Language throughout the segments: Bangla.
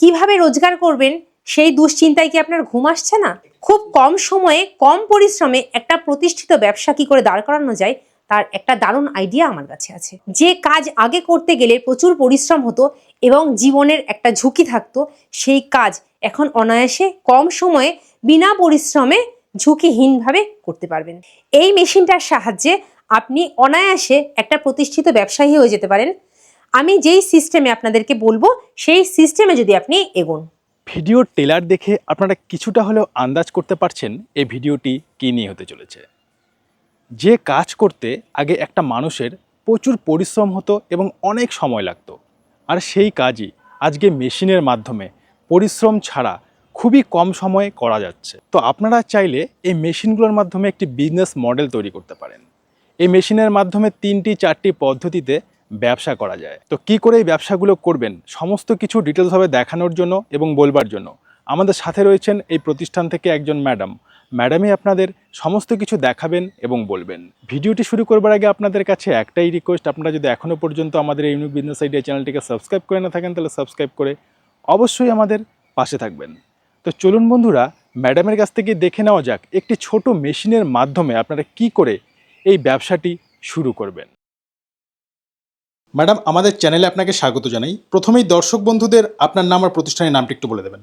কীভাবে রোজগার করবেন, সেই দুশ্চিন্তায় কি আপনার ঘুম আসছে না? খুব কম সময়ে, কম পরিশ্রমে একটা প্রতিষ্ঠিত ব্যবসা কি করে দাঁড় করানো যায়, তার একটা দারুণ আইডিয়া আমার কাছে আছে। যে কাজ আগে করতে গেলে প্রচুর পরিশ্রম হতো এবং জীবনের একটা ঝুঁকি থাকতো, সেই কাজ এখন অনায়াসে কম সময়ে, বিনা পরিশ্রমে ঝুঁকিহীনভাবে করতে পারবেন। এই মেশিনটার সাহায্যে আপনি অনায়াসে একটা প্রতিষ্ঠিত ব্যবসায়ী হয়ে যেতে পারেন। আমি যেই সিস্টেমে আপনাদেরকে বলব, সেই সিস্টেমে যদি আপনি এগোন। ভিডিওর টেলার দেখে আপনারা কিছুটা হলেও আন্দাজ করতে পারছেন এই ভিডিওটি কী নিয়ে হতে চলেছে। যে কাজ করতে আগে একটা মানুষের প্রচুর পরিশ্রম হতো এবং অনেক সময় লাগতো। আর সেই কাজই আজকে মেশিনের মাধ্যমে পরিশ্রম ছাড়া খুবই কম সময়ে করা যাচ্ছে। তো আপনারা চাইলে এই মেশিনগুলোর মাধ্যমে একটি বিজনেস মডেল তৈরি করতে পারেন। এই মেশিনের মাধ্যমে তিনটি, চারটি পদ্ধতিতে ব্যবসা করা যায়। তো কি করে এই ব্যবসাগুলো করবেন? সমস্ত কিছু ডিটেলসভাবে দেখানোর জন্য এবং বলবার জন্য। আমাদের সাথে রয়েছেন এই প্রতিষ্ঠান থেকে একজন ম্যাডাম ম্যাডামই আপনাদের সমস্ত কিছু দেখাবেন এবং বলবেন। ভিডিওটি শুরু করবার আগে আপনাদের কাছে একটাই রিকোয়েস্ট আপনারা যদি এখনও পর্যন্ত আমাদের এই ইউনিক বিজনেস আইডিয়া চ্যানেলটিকে সাবস্ক্রাইব করে না থাকেন, তাহলে সাবস্ক্রাইব করে অবশ্যই আমাদের পাশে থাকবেন। তো চলুন বন্ধুরা ম্যাডামের কাছ থেকে দেখে নেওয়া যাক একটি ছোট মেশিনের মাধ্যমে আপনারা কি করে এই ব্যবসাটি শুরু করবেন। ম্যাডাম আমাদের চ্যানেলে আপনাকে স্বাগত জানাই। প্রথমেই দর্শক বন্ধুদের আপনার নাম আর প্রতিষ্ঠানের নামটি একটু বলে দেবেন।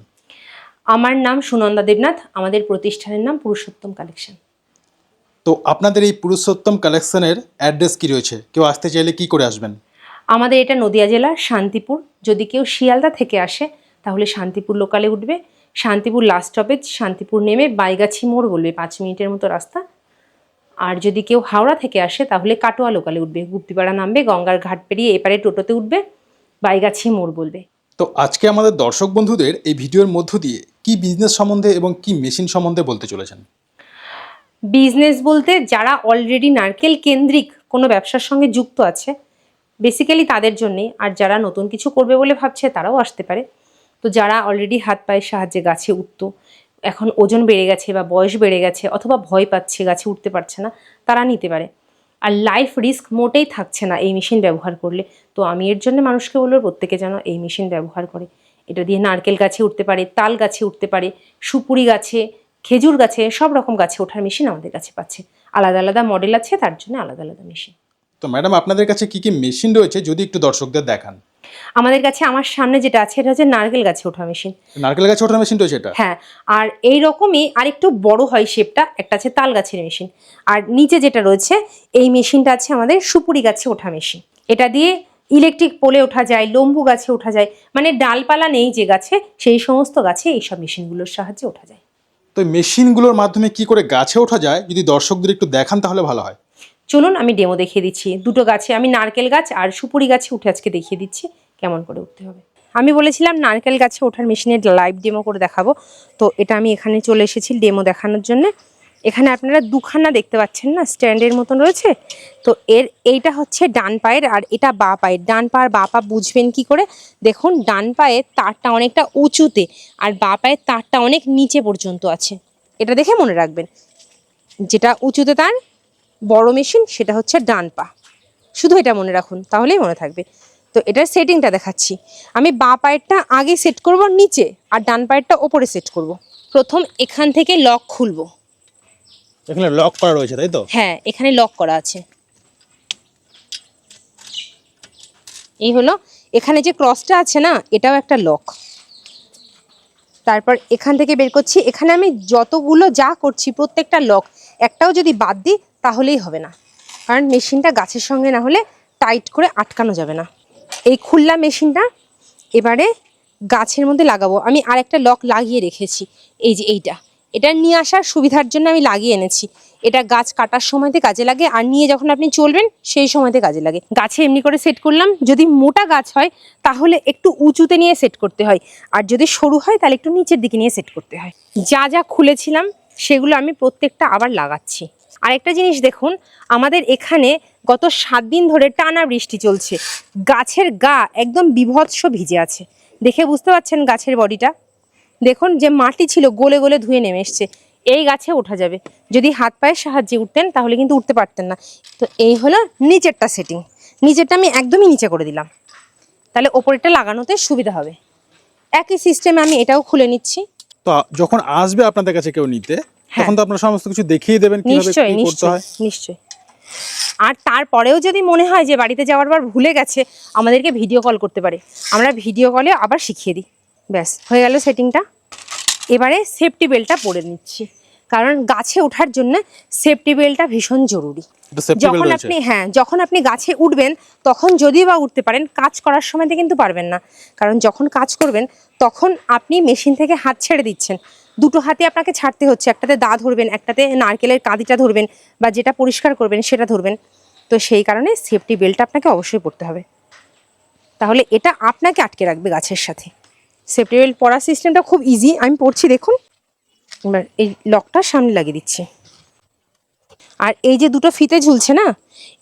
আমার নাম সুনন্দা দেবনাথ আমাদের প্রতিষ্ঠানের নাম পুরুষোত্তম কালেকশন। তো আপনাদের এই পুরুষোত্তম কালেকশনের অ্যাড্রেস কি রয়েছে? কেউ আসতে চাইলে কি করে আসবেন? আমাদের এটা নদিয়া জেলা শান্তিপুর। যদি কেউ শিয়ালদা থেকে আসে তাহলে শান্তিপুর লোকালে উঠবে। শান্তিপুর লাস্ট স্টপেজ শান্তিপুর নেমে বাইগাছি মোড় বলবে পাঁচ মিনিটের মতো রাস্তা। আর যদি কেউ হাওড়া থেকে আসে তাহলে কাটোয়া লোকালে উঠবে গুপ্তিপাড়া নামবে গঙ্গার ঘাট পেরিয়ে এপারে টোটোতে উঠবে বাইগাছি মোড় বলবে। তো আজকে আমাদের দর্শক বন্ধুদের এই ভিডিওর মধ্য দিয়ে কি বিজনেস সম্বন্ধে এবং কি মেশিন সম্বন্ধে বলতে চলেছেন? বিজনেস বলতে যারা অলরেডি নারকেল কেন্দ্রিক কোনো ব্যবসার সঙ্গে যুক্ত আছে বেসিক্যালি তাদের জন্যেই আর যারা নতুন কিছু করবে বলে ভাবছে তারাও আসতে পারে। তো যারা অলরেডি হাত পায়ের সাহায্যে গাছে উঠতো এখন ওজন বেড়ে গেছে বা বয়স বেড়ে গেছে অথবা ভয় পাচ্ছে, গাছে উঠতে পারছে না, তারা নিতে পারে। আর লাইফ রিস্ক মোটেই থাকছে না এই মেশিন ব্যবহার করলে। তো আমি এর জন্য মানুষকে বলব, প্রত্যেকে যেন এই মেশিন ব্যবহার করে। এটা দিয়ে নারকেল গাছে উঠতে পারে, তাল গাছে উঠতে পারে, সুপুরি গাছে, খেজুর গাছে, সব রকম গাছে ওঠার মেশিন আমাদের কাছে পাচ্ছে। আলাদা আলাদা মডেল আছে, তার জন্য আলাদা আলাদা মেশিন তো ম্যাডাম আপনাদের কাছে কি কি মেশিন রয়েছে, যদি একটু দর্শকদের দেখান? আমাদের কাছে আমার সামনে যেটা আছে এটা হচ্ছে নারকেল গাছে ওঠা মেশিন। নারকেল গাছে ওঠার মেশিন রয়েছে এটা? হ্যাঁ আর এই রকমই আরেকটু বড় হয় শেপটা একটা আছে তাল গাছের মেশিন। আর নিচে যেটা রয়েছে এই মেশিনটা আছে আমাদের সুপুরি গাছে ওঠা মেশিন। এটা দিয়ে ইলেকট্রিক পোলে ওঠা যায় লম্বু গাছে ওঠা যায় মানে ডালপালা নেই যে গাছে সেই সমস্ত গাছে এইসব মেশিনগুলোর সাহায্যে ওঠা যায়। তো মেশিনগুলোর মাধ্যমে কি করে গাছে ওঠা যায় যদি দর্শকদের একটু দেখান তাহলে ভালো হয়। চলুন আমি ডেমো দেখিয়ে দিচ্ছি। দুটো গাছে আমি নারকেল গাছ আর সুপুরি গাছে উঠে আজকে দেখিয়ে দিচ্ছি কেমন করে উঠতে হবে। আমি বলেছিলাম নারকেল গাছে ওঠার মেশিনে লাইভ ডেমো করে দেখাবো। তো এটা আমি এখানে চলে এসেছি ডেমো দেখানোর জন্য। এখানে আপনারা দুখানা দেখতে পাচ্ছেন না স্ট্যান্ডের মতন রয়েছে। তো এর এইটা হচ্ছে ডান পায়ের আর এটা বা পায়ের। ডান পা আর বা পা বুঝবেন কি করে? দেখুন, ডান পায়ের তারটা অনেকটা উঁচুতে আর বা পায়ের তারটা অনেক নিচে পর্যন্ত আছে। এটা দেখে মনে রাখবেন। যেটা উঁচুতে তার বড় মেশিন সেটা হচ্ছে ডান পা। শুধু এটা মনে রাখুন তাহলেই মনে থাকবে। তো এটার সেটিংটা দেখাচ্ছি। আমি বাঁ পায়েরটা আগে সেট করব নিচে আর ডান পায়েরটা ওপরে সেট করব। প্রথম এখান থেকে লক খুলবো। এখানে লক করা রয়েছে তাই তো? হ্যাঁ এখানে লক করা আছে। এই হলো এখানে যে ক্রসটা আছে না এটাও একটা লক তারপর এখান থেকে বের করছি। এখানে আমি যতগুলো যা করছি প্রত্যেকটা লক একটাও যদি বাদ দিই তাহলেই হবে না। কারণ মেশিনটা গাছের সঙ্গে না হলে টাইট করে আটকানো যাবে না। এই খুললা মেশিনটা এবারে গাছের মধ্যে লাগাবো। আমি আরেকটা লক লাগিয়ে রেখেছি, এই যে এইটা। এটা নিয়ে আসার সুবিধার জন্য আমি লাগিয়ে এনেছি। এটা গাছ কাটার সময়তে কাজে লাগে, আর নিয়ে যখন আপনি চলবেন, সেই সময়তে কাজে লাগে। গাছে এমনি করে সেট করলাম, যদি মোটা গাছ হয়, তাহলে একটু উঁচুতে নিয়ে সেট করতে হয়। আর যদি সরু হয়, তাহলে একটু নিচের দিকে নিয়ে সেট করতে হয়। যা যা খুলেছিলাম, সেগুলো আমি প্রত্যেকটা আবার লাগাচ্ছি। আরেকটা জিনিস দেখুন, আমাদের এখানে গত সাত দিন ধরে টানা বৃষ্টি চলছে। গাছের গা একদম বিভৎস ভিজে আছে। দেখে বুঝতে পারছেন গাছের বডিটা? দেখুন যে মাটি ছিল, গলে গলে ধুয়ে নেমে এসছে। এই গাছে ওঠা যাবে। যদি হাত পায়ের সাহায্যে উঠতেন, তাহলে কিন্তু উঠতে পারতেন না। তো এই হলো নিচেরটা সেটিং নিচেরটা আমি একদমই নিচে করে দিলাম। তাহলে ওপরেরটা লাগানোতে সুবিধা হবে। একই সিস্টেমে আমি এটাও খুলে নিচ্ছি। তো যখন আসবে আপনাদের কাছে কেউ নিতে তখন তো আপনারা সমস্ত কিছু দেখিয়ে দেবেন কীভাবে হ্যাঁ। কি করতে হয়। নিশ্চয়ই। আর তারপরেও যদি মনে হয় যে বাড়িতে যাওয়ার পর ভুলে গেছে আমাদেরকে ভিডিও কল করতে পারে। আমরা ভিডিও কলে আবার শিখিয়ে দিই। ব্যাস হয়ে গেল সেটিংটা এবারে সেফটি বেল্টটা পরে নিচ্ছি। কারণ গাছে ওঠার জন্য সেফটি বেল্টটা ভীষণ জরুরি। যখন আপনি হ্যাঁ যখন আপনি গাছে উঠবেন তখন যদিও বা উঠতে পারেন কাজ করার সময়তে কিন্তু পারবেন না। কারণ যখন কাজ করবেন তখন আপনি মেশিন থেকে হাত ছেড়ে দিচ্ছেন। দুটো হাতে আপনাকে ছাড়তে হচ্ছে। একটাতে দা ধরবেন, একটাতে নারকেলের কাঁদিটা ধরবেন বা যেটা পরিষ্কার করবেন সেটা ধরবেন। তো সেই কারণে সেফটি বেল্টটা আপনাকে অবশ্যই পরতে হবে। তাহলে এটা আপনাকে আটকে রাখবে গাছের সাথে। সেফটি বেল্ট পরার সিস্টেমটা খুব ইজি আমি পড়ছি দেখুন। এবার এই লকটা সামনে লাগিয়ে দিচ্ছি। আর এই যে দুটো ফিতে ঝুলছে না,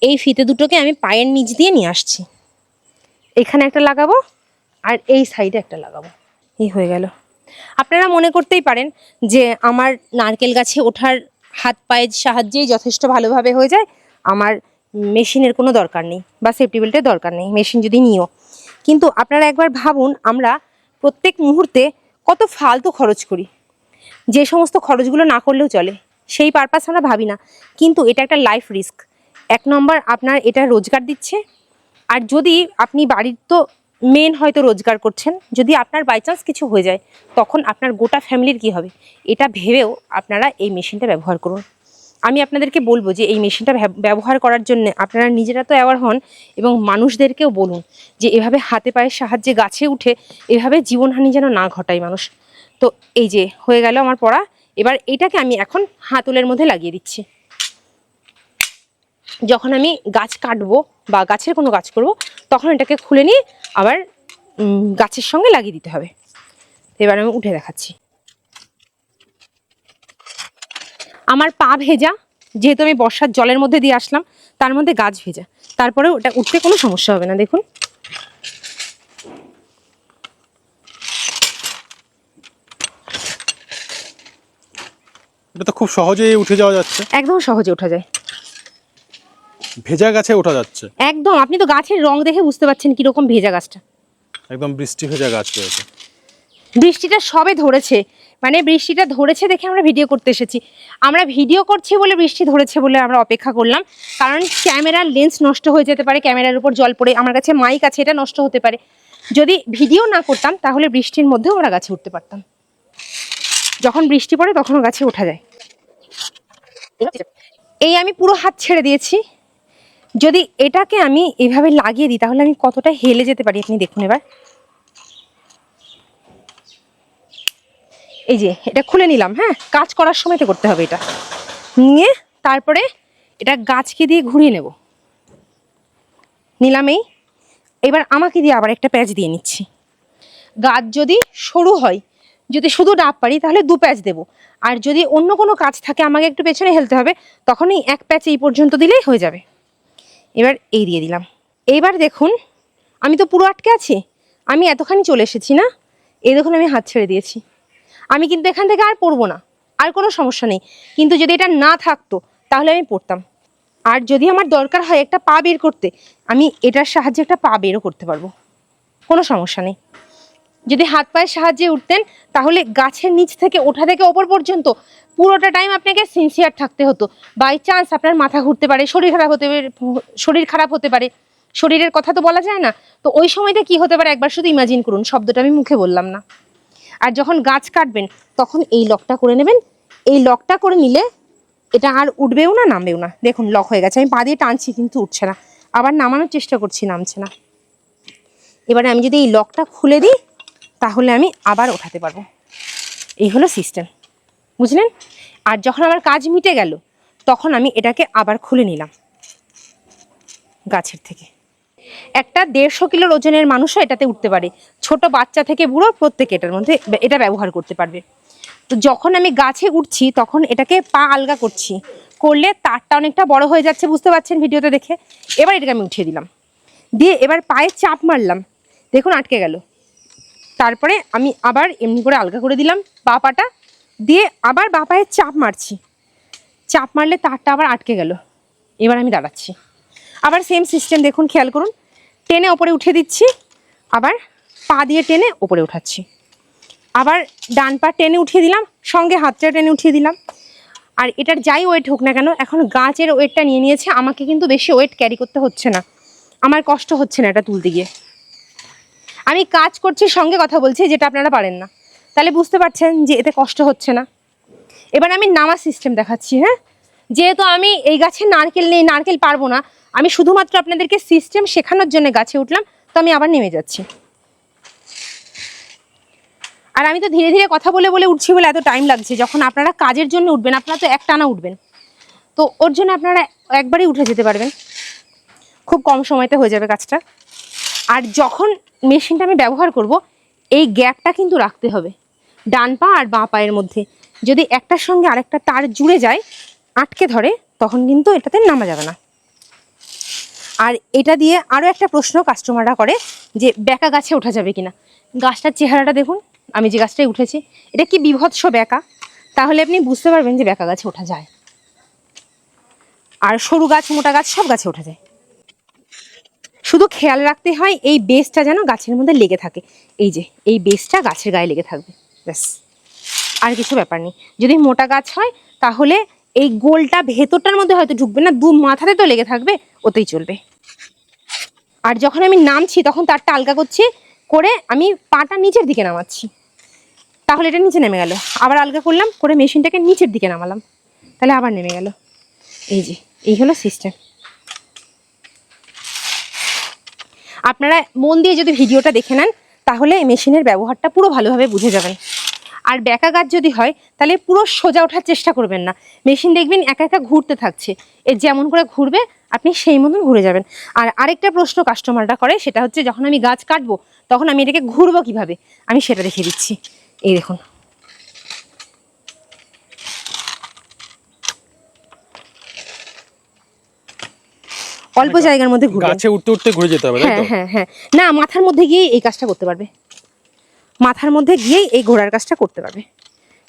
এই ফিতে দুটোকে আমি পায়ের নিচ দিয়ে নিয়ে আসছি। এখানে একটা লাগাবো আর এই সাইডে একটা লাগাবো। এই হয়ে গেল। আপনারা মনে করতেই পারেন যে আমার নারকেল গাছে ওঠার হাত পায়ের সাহায্যেই যথেষ্ট ভালোভাবে হয়ে যায়। আমার মেশিনের কোনো দরকার নেই বা সেফটি বেল্টের দরকার নেই, মেশিন যদি নিও। কিন্তু আপনারা একবার ভাবুন আমরা প্রত্যেক মুহূর্তে কত ফালতু খরচ করি। যে সমস্ত খরচগুলো না করলেও চলে, সেই পারপাস আমরা ভাবি না। কিন্তু এটা একটা লাইফ রিস্ক এক নম্বর আপনার এটা রোজগার দিচ্ছে। আর যদি আপনি বাড়ির তো মেন হয়তো রোজগার করছেন। যদি আপনার বাই চান্স কিছু হয়ে যায়, তখন আপনার গোটা ফ্যামিলির কি হবে? এটা ভেবেও আপনারা এই মেশিনটা ব্যবহার করুন। আমি আপনাদেরকে বলব যে এই মেশিনটা ব্যবহার করার জন্য আপনারা নিজেরা তো অ্যাওয়ার হন এবং মানুষদেরকেও বলুন যে এভাবে হাতে পায়ের সাহায্যে গাছে উঠে এভাবে জীবনহানি যেন না ঘটায় মানুষ। তো এই যে হয়ে গেল আমার পড়া। এবার এটাকে আমি এখন হাতুলের মধ্যে লাগিয়ে দিচ্ছি। যখন আমি গাছ কাটবো বা গাছের কোনো গাছ করব তখন এটাকে খুলে নিয়ে আবার গাছের সঙ্গে লাগিয়ে দিতে হবে। এবার আমি উঠে দেখাচ্ছি। আমার পা ভেজা যেহেতু আমি বর্ষার জলের মধ্যে দিয়ে আসলাম তার মধ্যে গাছ ভেজা। তারপরে ওটা উঠতে কোনো সমস্যা হবে না দেখুন। এটা তো খুব সহজেই উঠে যাওয়া যাচ্ছে। একদম সহজে উঠা যায়। ভেজা গাছে ওঠা যাচ্ছে। একদম আপনি তো গাছের রং দেখে বুঝতে পারছেন কীরকম ভেজা গাছটা। একদম বৃষ্টি ভেজা গাছ রয়েছে। বৃষ্টিটা সবে ধরেছে মানে বৃষ্টিটা ধরেছে দেখে আমরা ভিডিও করতে এসেছি। আমরা ভিডিও করছি বলে বৃষ্টি ধরেছে বলে আমরা অপেক্ষা করলাম কারণ ক্যামেরার লেন্স নষ্ট হয়ে যেতে পারে ক্যামেরার উপর জল পড়ে আমার কাছে মাইক আছে এটা নষ্ট হতে পারে। যদি ভিডিও না করতাম তাহলে বৃষ্টির মধ্যেও আমরা গাছে উঠতে পারতাম। যখন বৃষ্টি পড়ে তখনও গাছে ওঠা যায়। এই আমি পুরো হাত ছেড়ে দিয়েছি। যদি এটাকে আমি এভাবে লাগিয়ে দিই, তাহলে আমি কতটা হেলে যেতে পারি? আপনি দেখুন এবার। এই যে, এটা খুলে নিলাম হ্যাঁ? কাজ করার সময় তো করতে হবে এটা। নিয়ে তারপরে এটা গাছকে দিয়ে ঘুরিয়ে নেব। নিলাম এই। এবার আমাকে দিয়ে আবার একটা প্যাচ দিয়ে নিচ্ছি। গাছ যদি সরু হয়, যদি শুধু ডাব পারি, তাহলে দু প্যাচ দেবো। আর যদি অন্য কোনো কাজ থাকে, আমাকে একটু পেছনে হেলতে হবে তখন এই এক প্যাচ এই পর্যন্ত দিলেই হয়ে যাবে। এবার এই দিয়ে দিলাম। এইবার দেখুন, আমি তো পুরো আটকে আছি। আমি এতখানি চলে এসেছি না? এই দেখুন, আমি হাত ছেড়ে দিয়েছি। আমি কিন্তু এখান থেকে আর পড়ব না, আর কোনো সমস্যা নেই। কিন্তু যদি এটা না থাকতো, তাহলে আমি পড়তাম। আর যদি আমার দরকার হয় একটা পা বের করতে, আমি এটার সাহায্যে একটা পা বেরও করতে পারব। কোনো সমস্যা নেই। যদি হাত পায়ের সাহায্যে উঠতেন, তাহলে গাছের নিচ থেকে ওঠা থেকে ওপর পর্যন্ত পুরোটা টাইম আপনাকে সিনসিয়ার থাকতে হতো। বাই চান্স আপনার মাথা ঘুরতে পারে, শরীর খারাপ হতে পারে, শরীর খারাপ হতে পারে। শরীরের কথা তো বলা যায় না। তো ওই সময়তে কি হতে পারে? একবার শুধু ইমাজিন করুন, শব্দটা আমি মুখে বললাম না। আর যখন গাছ কাটবেন, তখন এই লকটা করে নেবেন। এই লকটা করে নিলে এটা আর উঠবেও না নামবেও না। দেখুন লক হয়ে গেছে। আমি পা দিয়ে টানছি, কিন্তু উঠছে না। আবার নামানোর চেষ্টা করছি, নামছে না। এবারে আমি যদি এই লকটা খুলে দিই, তাহলে আমি আবার ওঠাতে পারব। এই হলো সিস্টেম বুঝলেন? আর যখন আমার কাজ মিটে গেল, তখন আমি এটাকে আবার খুলে নিলাম গাছের থেকে। একটা দেড়শো কিলোর ওজনের মানুষও এটাতে উঠতে পারে। ছোট বাচ্চা থেকে বুড়ো প্রত্যেকে এটার মধ্যে এটা ব্যবহার করতে পারবে। তো যখন আমি গাছে উঠছি, তখন এটাকে পা আলগা করছি। করলে তারটা অনেকটা বড় হয়ে যাচ্ছে, বুঝতে পারছেন ভিডিওতে দেখে? এবার এটাকে আমি উঠিয়ে দিলাম। দিয়ে এবার পায়ে চাপ মারলাম। দেখুন, আটকে গেল। তারপরে আমি আবার এমনি করে আলগা করে দিলাম বা পাটা। দিয়ে আবার বা পায়ে চাপ মারছি। চাপ মারলে তারটা আবার আটকে গেল। এবার আমি দাঁড়াচ্ছি। আবার সেম সিস্টেম দেখুন, খেয়াল করুন। টেনে ওপরে উঠে দিচ্ছি, আবার পা দিয়ে টেনে ওপরে উঠাচ্ছি। আবার ডান পা টেনে উঠিয়ে দিলাম, সঙ্গে হাতটা টেনে উঠিয়ে দিলাম। আর এটার যাই ওয়েট হোক না কেন, এখন গাছের ওয়েটটা নিয়ে নিয়েছে, আমাকে কিন্তু বেশি ওয়েট ক্যারি করতে হচ্ছে না। আমার কষ্ট হচ্ছে না এটা তুলতে গিয়ে। আমি কাজ করছি, সঙ্গে কথা বলছি, যেটা আপনারা পারেন না। তাহলে বুঝতে পারছেন যে এতে কষ্ট হচ্ছে না। এবার আমি নামা সিস্টেম দেখাচ্ছি হ্যাঁ? যেহেতু আমি এই গাছে নারকেল নেই, নারকেল পারব না, আমি শুধুমাত্র আপনাদেরকে সিস্টেম শেখানোর জন্য গাছে উঠলাম, তো আমি আবার নেমে যাচ্ছি। আর আমি তো ধীরে ধীরে কথা বলে বলে উঠছি বলে এত টাইম লাগছে, যখন আপনারা কাজের জন্য উঠবেন, আপনারা তো একটানা উঠবেন। তো ওর জন্য আপনারা একবারই উঠে যেতে পারবেন। খুব কম সময়তে হয়ে যাবে কাজটা। আর যখন মেশিনটা আমি ব্যবহার করব, এই গ্যাপটা কিন্তু রাখতে হবে। ডান পা আর বাঁ পায়ের মধ্যে। যদি একটার সঙ্গে আরেকটা তার জুড়ে যায়, আটকে ধরে, তখন কিন্তু এটাতে নামা যাবে না। আর এটা দিয়ে আরও একটা প্রশ্ন কাস্টমাররা করে যে বেকা গাছে ওঠা যাবে কিনা? গাছটার চেহারাটা দেখুন, আমি যে গাছটায় উঠেছি, এটা কি বিভৎস বেকা তাহলে আপনি বুঝতে পারবেন যে বেকা গাছে ওঠা যায়। আর সরু গাছ, মোটা গাছ, সব গাছে ওঠা যায়। শুধু খেয়াল রাখতে হয়, এই বেসটা যেন গাছের মধ্যে লেগে থাকে। এই যে, এই বেসটা গাছের গায়ে লেগে থাকবে। ব্যাস। আর কিছু ব্যাপার নেই। যদি মোটা গাছ হয়, তাহলে এই গোলটা ভেতরটার মধ্যে হয়তো ঢুকবে না, দু মাথাতে তো লেগে থাকবে, ওতেই চলবে। আর যখন আমি নামছি, তখন তারটা আলগা করছি, করে আমি পাটা নিচের দিকে নামাচ্ছি। তাহলে এটা নিচে নেমে গেল। আবার আলগা করলাম, করে মেশিনটাকে নিচের দিকে নামালাম। তাহলে আবার নেমে গেল। এই যে, এই হলো সিস্টেম আপনারা মন দিয়ে যদি ভিডিওটা দেখে নেন, তাহলে মেশিনের ব্যবহারটা পুরো ভালোভাবে বুঝে যাবেন। আর ব্যাকা গাছ যদি হয় তাহলে পুরো সোজা ওঠার চেষ্টা করবেন না। মেশিন দেখবেন একা একা ঘুরতে থাকছে। এ যেমন করে ঘুরবে আপনি সেই মতন ঘুরে যাবেন। আর আরেকটা প্রশ্ন কাস্টমাররা করে সেটা হচ্ছে যখন আমি গাছ কাটবো তখন আমি এটাকে ঘুরবো কীভাবে? আমি সেটা দেখিয়ে দিচ্ছি। এই দেখুন। অল্প জায়গার মধ্যে ঘুরে গাছে উঠতে উঠতে ঘুরে যেতে হবে হ্যাঁ হ্যাঁ হ্যাঁ। না মাথার মধ্যে গিয়ে এই কাজটা করতে পারবে। মাথার মধ্যে গিয়েই এই ঘোড়ার কাজটা করতে পারবে।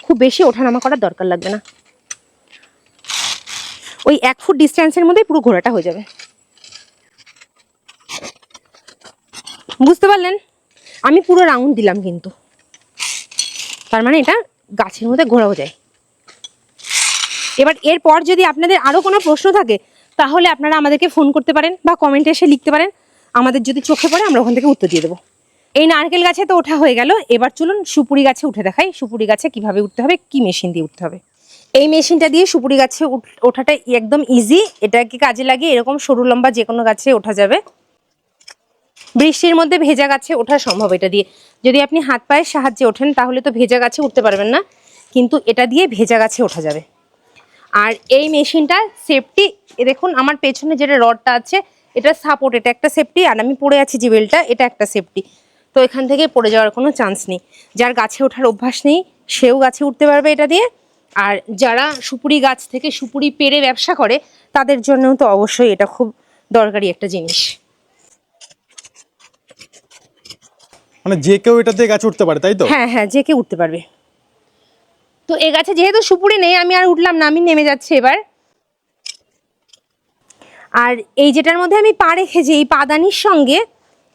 খুব বেশি ওঠানামা করার দরকার লাগবে না। ওই এক ফুট ডিস্টেন্সের মধ্যে পুরো ঘোড়াটা হয়ে যাবে। বুঝতে পারলেন? আমি পুরো রাউন্ড দিলাম কিন্তু। তার মানে এটা গাছের মধ্যে ঘোরাও যায়। এবার এরপর যদি আপনাদের আরও কোনো প্রশ্ন থাকে, তাহলে আপনারা আমাদেরকে ফোন করতে পারেন বা কমেন্টে এসে লিখতে পারেন। আমাদের যদি চোখে পড়ে, আমরা ওখান থেকে উত্তর দিয়ে দেবো। এই নারকেল গাছে তো ওঠা হয়ে গেল। এবার চলুন সুপুরি গাছে উঠে দেখাই। সুপুরি গাছে কীভাবে উঠতে হবে, কি মেশিন দিয়ে উঠতে হবে। এই মেশিনটা দিয়ে সুপুরি গাছে ওঠাটা একদম ইজি এটাকে কাজে লাগিয়ে এরকম সরু লম্বা যে কোনো গাছে ওঠা যাবে। বৃষ্টির মধ্যে ভেজা গাছে ওঠা সম্ভব এটা দিয়ে। যদি আপনি হাত পায়ের সাহায্যে ওঠেন, তাহলে তো ভেজা গাছে উঠতে পারবেন না। কিন্তু এটা দিয়ে ভেজা গাছে ওঠা যাবে। আর এই মেশিনটা সেফটি দেখুন আমার পেছনে যেটা রডটা আছে, এটা সাপোর্ট এটা একটা সেফটি আর আমি পড়ে আছি যে বেলটা এটা একটা সেফটি তো এখান থেকে পড়ে যাওয়ার কোনো চান্স নেই। যার গাছে ওঠার অভ্যাস নেই সেও গাছে উঠতে পারবে এটা দিয়ে। আর যারা সুপুরি গাছ থেকে সুপুরি পেরে ব্যবসা করে তাদের জন্যও তো অবশ্যই এটা খুব দরকারি একটা জিনিস। মানে যে কেউ এটা দিয়ে গাছ উঠতে পারে তাই তো? হ্যাঁ হ্যাঁ যে কেউ উঠতে পারবে। তো এ গাছে যেহেতু সুপুরি নেই আমি আর উঠলাম না আমি নেমে যাচ্ছি এবার। আর এই যেটার মধ্যে আমি পা রেখেছি এই পাদানির সঙ্গে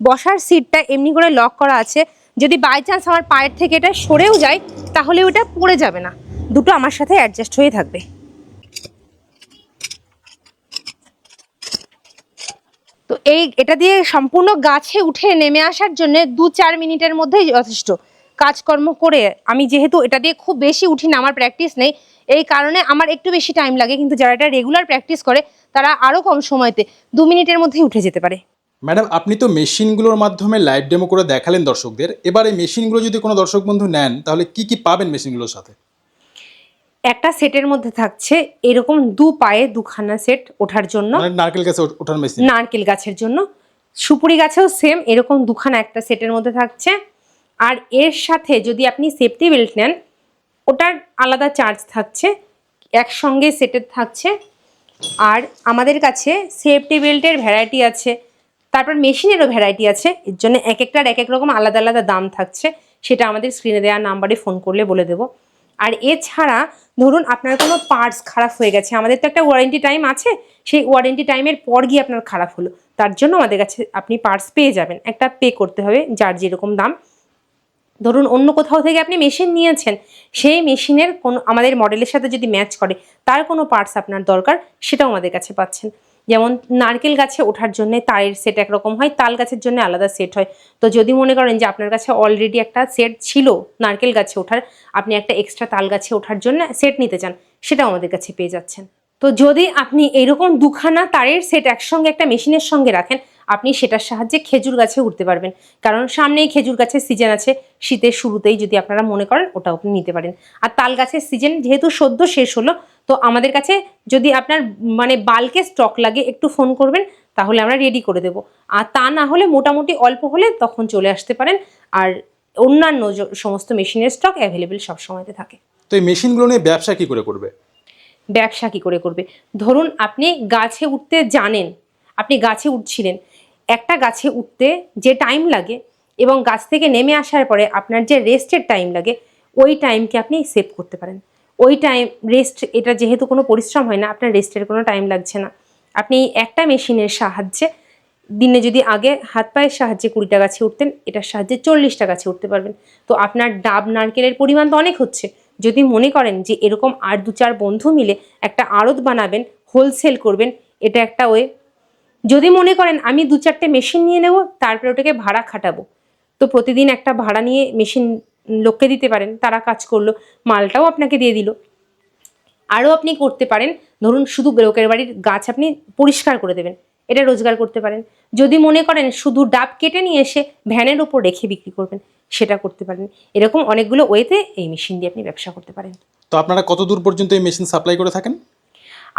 বসার সিটটা এমনি করে লক করা আছে। যদি বাই চান্স আমার পায়ের থেকে এটা সরেও যায়, তাহলে ওটা পড়ে যাবে না। দুটো আমার সাথে অ্যাডজাস্ট হয়ে থাকবে। তো এই, এটা দিয়ে সম্পূর্ণ গাছে উঠে নেমে আসার জন্য দু চার মিনিটের মধ্যেই যথেষ্ট কাজকর্ম করে আমি যেহেতু এটা দিয়ে খুব বেশি উঠি না, আমার প্র্যাকটিস নেই, এই কারণে আমার একটু বেশি টাইম লাগে। কিন্তু যারা এটা রেগুলার প্র্যাকটিস করে, তারা আরও কম সময়তে দু মিনিটের মধ্যেই উঠে যেতে পারে। ম্যাডাম আপনি তো মেশিনগুলোর মাধ্যমে লাইভ ডেমো করে দেখালেন দর্শকদের। এবার এই মেশিনগুলো যদি কোনো দর্শক বন্ধু নেন তাহলে কি কি পাবেন মেশিনগুলোর সাথে? একটা সেটের মধ্যে থাকছে এরকম দু পায়ে দুখানা সেট ওঠার জন্য। মানে নারকেল গাছে ওঠার মেশিন? নারকেল গাছের জন্য। সুপুরি গাছেও সেম এরকম দুখানা একটা সেটের মধ্যে থাকছে। আর এর সাথে যদি আপনি সেফটি বেল্ট নেন ওটার আলাদা চার্জ থাকছে একসঙ্গে সেটের থাকছে। আর আমাদের কাছে সেফটি বেল্টের ভ্যারাইটি আছে। তারপর মেশিনেরও ভ্যারাইটি আছে। এর জন্য এক একটার এক এক রকম আলাদা আলাদা দাম থাকছে। সেটা আমাদের স্ক্রিনে দেওয়া নাম্বারে ফোন করলে বলে দেবো। আর এছাড়া ধরুন আপনার কোনো পার্টস খারাপ হয়ে গেছে, আমাদের তো একটা ওয়ারেন্টি টাইম আছে, সেই ওয়ারেন্টি টাইমের পর গিয়ে আপনার খারাপ হলো। তার জন্য আমাদের কাছে আপনি পার্টস পেয়ে যাবেন। একটা পে করতে হবে যার যেরকম দাম। ধরুন অন্য কোথাও থেকে আপনি মেশিন নিয়েছেন, সেই মেশিনের কোনো, আমাদের মডেলের সাথে যদি ম্যাচ করে, তার কোনো পার্টস আপনার দরকার, সেটাও আমাদের কাছে পাচ্ছেন। যেমন নারকেল গাছে ওঠার জন্য তারের সেট একরকম হয়, তাল গাছের জন্য আলাদা সেট হয়। তো যদি মনে করেন যে আপনার কাছে অলরেডি একটা সেট ছিল নারকেল গাছে ওঠার, আপনি একটা এক্সট্রা তাল গাছে ওঠার জন্য সেট নিতে চান, সেটাও আমাদের কাছে পেয়ে যাচ্ছেন। তো যদি আপনি এরকম দুখানা তারের সেট একসঙ্গে একটা মেশিনের সঙ্গে রাখেন, আপনি সেটার সাহায্যে খেজুর গাছে উঠতে পারবেন। কারণ সামনেই খেজুর গাছের সিজন আছে, শীতের শুরুতেই যদি আপনারা মনে করেন ওটা আপনি নিতে পারেন। আর তাল গাছের সিজন যেহেতু সদ্য শেষ হলো তো আমাদের কাছে যদি আপনার মানে বাল্কে স্টক লাগে একটু ফোন করবেন তাহলে আমরা রেডি করে দেবো। আর তা না হলে মোটামুটি অল্প হলে তখন চলে আসতে পারেন। আর অন্যান্য সমস্ত মেশিনের স্টক অ্যাভেলেবেল সব সময়তে থাকে। তো এই মেশিনগুলো নিয়ে ব্যবসা কি করে করবে? ব্যবসা কী করে করবে? ধরুন আপনি গাছে উঠতে জানেন আপনি গাছে উঠছিলেন। একটা গাছে উঠতে যে টাইম লাগে এবং গাছ থেকে নেমে আসার পরে আপনার যে রেস্টের টাইম লাগে ওই টাইমকে আপনি সেভ করতে পারেন। ওই টাইম রেস্ট এটা যেহেতু কোনো পরিশ্রম হয় না, আপনার রেস্টের কোনো টাইম লাগছে না। আপনি একটা মেশিনের সাহায্যে দিনে যদি আগে হাত পায়ের সাহায্যে কুড়িটা গাছে উঠতেন, এটার সাহায্যে চল্লিশটা গাছে উঠতে পারবেন। তো আপনার ডাব, নারকেলের পরিমাণ তো অনেক হচ্ছে। যদি মনে করেন যে এরকম আর দু চার বন্ধু মিলে একটা আড়ত বানাবেন হোলসেল করবেন, এটা একটা ওয়ে। যদি মনে করেন আমি দু চারটে মেশিন নিয়ে নেব, তারপরে ওটাকে ভাড়া খাটাবো। তো প্রতিদিন একটা ভাড়া নিয়ে মেশিন লোককে দিতে পারেন তারা কাজ করল মালটাও আপনাকে দিয়ে দিল। আরও আপনি করতে পারেন ধরুন শুধু লোকের বাড়ির গাছ আপনি পরিষ্কার করে দেবেন এটা রোজগার করতে পারেন। যদি মনে করেন শুধু ডাব কেটে নিয়ে এসে ভ্যানের ওপর রেখে বিক্রি করবেন সেটা করতে পারেন। এরকম অনেকগুলো ওয়েতে এই মেশিন দিয়ে আপনি ব্যবসা করতে পারেন। তো আপনারা কত দূর পর্যন্ত এই মেশিন সাপ্লাই করে থাকেন?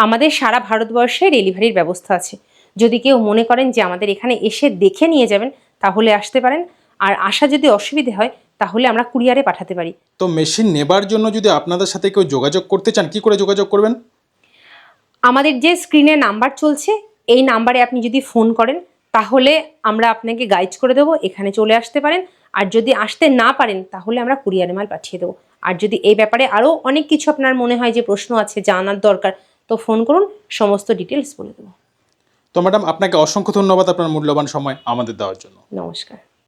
আমাদের সারা ভারতবর্ষে ডেলিভারির ব্যবস্থা আছে। যদি কেউ মনে করেন যে আমাদের এখানে এসে দেখে নিয়ে যাবেন তাহলে আসতে পারেন। আর আসা যদি অসুবিধে হয় তাহলে আমরা কুরিয়ারে পাঠাতে পারি। তো মেশিন নেবার জন্য যদি আপনাদের সাথে কেউ যোগাযোগ করতে চান কি করে যোগাযোগ করবেন? আমাদের যে স্ক্রিনে নাম্বার চলছে এই নাম্বারে আপনি যদি ফোন করেন তাহলে আমরা আপনাকে গাইড করে দেবো এখানে চলে আসতে পারেন। আর যদি আসতে না পারেন তাহলে আমরা কুরিয়ারে মাল পাঠিয়ে দেবো। আর যদি এই ব্যাপারে আরও অনেক কিছু আপনার মনে হয় যে প্রশ্ন আছে জানার দরকার তো ফোন করুন সমস্ত ডিটেলস বলে দেবো। তো ম্যাডাম আপনাকে অসংখ্য ধন্যবাদ আপনার মূল্যবান সময় আমাদের দেওয়ার জন্য। নমস্কার।